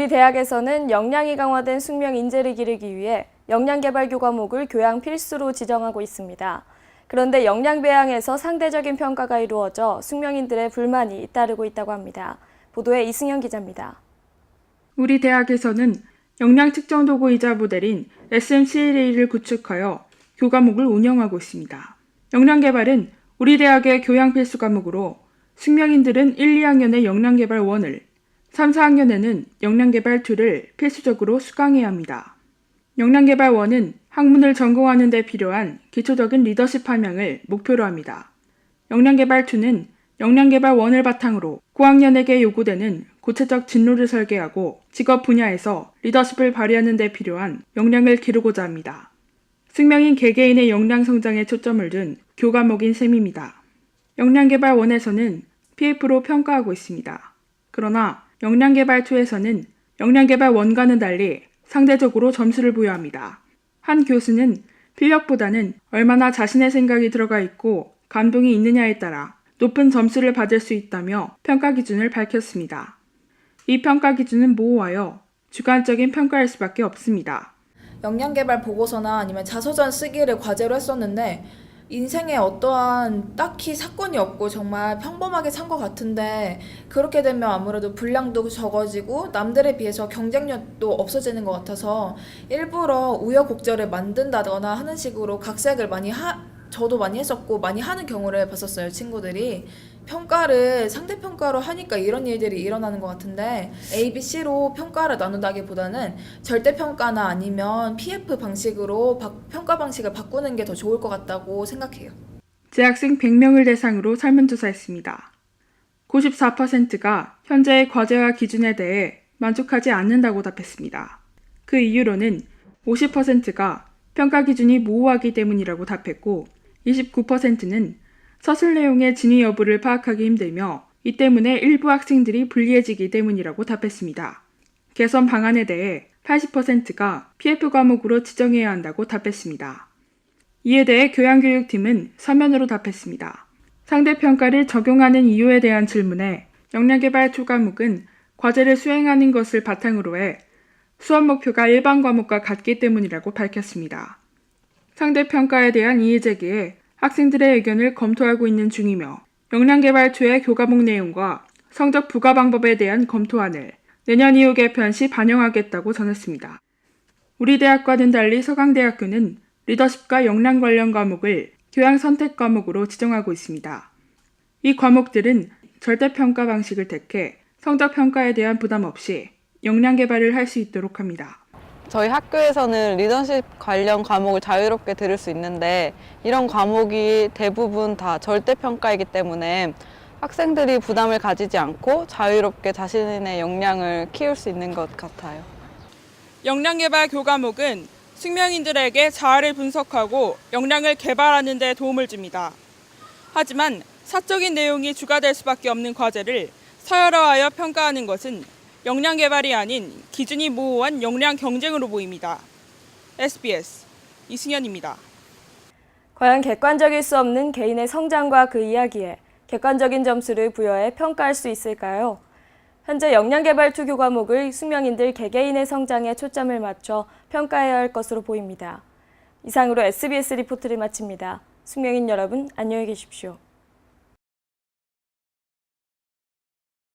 우리 대학에서는 역량이 강화된 숙명 인재를 기르기 위해 역량 개발 교과목을 교양 필수로 지정하고 있습니다. 그런데 역량 배양에서 상대적인 평가가 이루어져 숙명인들의 불만이 잇따르고 있다고 합니다. 보도에 이승현 기자입니다. 우리 대학에서는 역량 측정 도구이자 모델인 SMCLA를 구축하여 교과목을 운영하고 있습니다. 역량 개발은 우리 대학의 교양 필수 과목으로 숙명인들은 1, 2학년에 역량 개발 1을, 3, 4학년에는 역량 개발 2를 필수적으로 수강해야 합니다. 역량 개발 1은 학문을 전공하는 데 필요한 기초적인 리더십 함양을 목표로 합니다. 역량 개발 2는 역량 개발 1을 바탕으로 고학년에게 요구되는 구체적 진로를 설계하고 직업 분야에서 리더십을 발휘하는 데 필요한 역량을 기르고자 합니다. 숙명인 개개인의 역량 성장에 초점을 둔 교과목인 셈입니다. 역량 개발 1에서는 PF로 평가하고 있습니다. 그러나 역량 개발 2에서는 역량 개발 1과는 달리 상대적으로 점수를 부여합니다. 한 교수는 필력보다는 얼마나 자신의 생각이 들어가 있고 감동이 있느냐에 따라 높은 점수를 받을 수 있다며 평가 기준을 밝혔습니다. 이 평가 기준은 모호하여 주관적인 평가일 수밖에 없습니다. 역량개발 보고서나 아니면 자서전 쓰기를 과제로 했었는데 인생에 어떠한 딱히 사건이 없고 정말 평범하게 산 것 같은데 그렇게 되면 아무래도 분량도 적어지고 남들에 비해서 경쟁력도 없어지는 것 같아서 일부러 우여곡절을 만든다거나 하는 식으로 각색을 많이 하 저도 많이 했었고 많이 하는 경우를 봤었어요 친구들이 평가를 상대 평가로 하니까 이런 일들이 일어나는 것 같은데 A, B, C로 평가를 나눈다기보다는 절대 평가나 아니면 PF 방식으로 바- 평가 방식을 바꾸는 게 더 좋을 것 같다고 생각해요. 재학생 100명을 대상으로 설문조사했습니다. 94%가 현재의 과제와 기준에 대해 만족하지 않는다고 답했습니다. 그 이유로는 50%가 평가 기준이 모호하기 때문이라고 답했고 29%는 서술 내용의 진위 여부를 파악하기 힘들며 이 때문에 일부 학생들이 불리해지기 때문이라고 답했습니다. 개선 방안에 대해 80%가 PF 과목으로 지정해야 한다고 답했습니다. 이에 대해 교양교육팀은 서면으로 답했습니다. 상대평가를 적용하는 이유에 대한 질문에 역량개발 초과목은 과제를 수행하는 것을 바탕으로 해 수업 목표가 일반 과목과 같기 때문이라고 밝혔습니다. 상대평가에 대한 이의제기에 학생들의 의견을 검토하고 있는 중이며 역량개발 초의 교과목 내용과 성적 부과 방법에 대한 검토안을 내년 이후 개편 시 반영하겠다고 전했습니다. 우리 대학과는 달리 서강대학교는 리더십과 역량 관련 과목을 교양 선택 과목으로 지정하고 있습니다. 이 과목들은 절대평가 방식을 택해 성적 평가에 대한 부담 없이 역량 개발을 할 수 있도록 합니다. 저희 학교에서는 리더십 관련 과목을 자유롭게 들을 수 있는데 이런 과목이 대부분 다 절대평가이기 때문에 학생들이 부담을 가지지 않고 자유롭게 자신의 역량을 키울 수 있는 것 같아요. 역량 개발 교과목은 숙명인들에게 자아를 분석하고 역량을 개발하는 데 도움을 줍니다. 하지만 사적인 내용이 주가 될 수밖에 없는 과제를 서열화하여 평가하는 것은 역량 개발이 아닌 기준이 모호한 역량 경쟁으로 보입니다. SBS 이승현입니다. 과연 객관적일 수 없는 개인의 성장과 그 이야기에 객관적인 점수를 부여해 평가할 수 있을까요? 현재 역량 개발 투 교 과목을 숙명인들 개개인의 성장에 초점을 맞춰 평가해야 할 것으로 보입니다. 이상으로 SBS 리포트를 마칩니다. 숙명인 여러분, 안녕히 계십시오.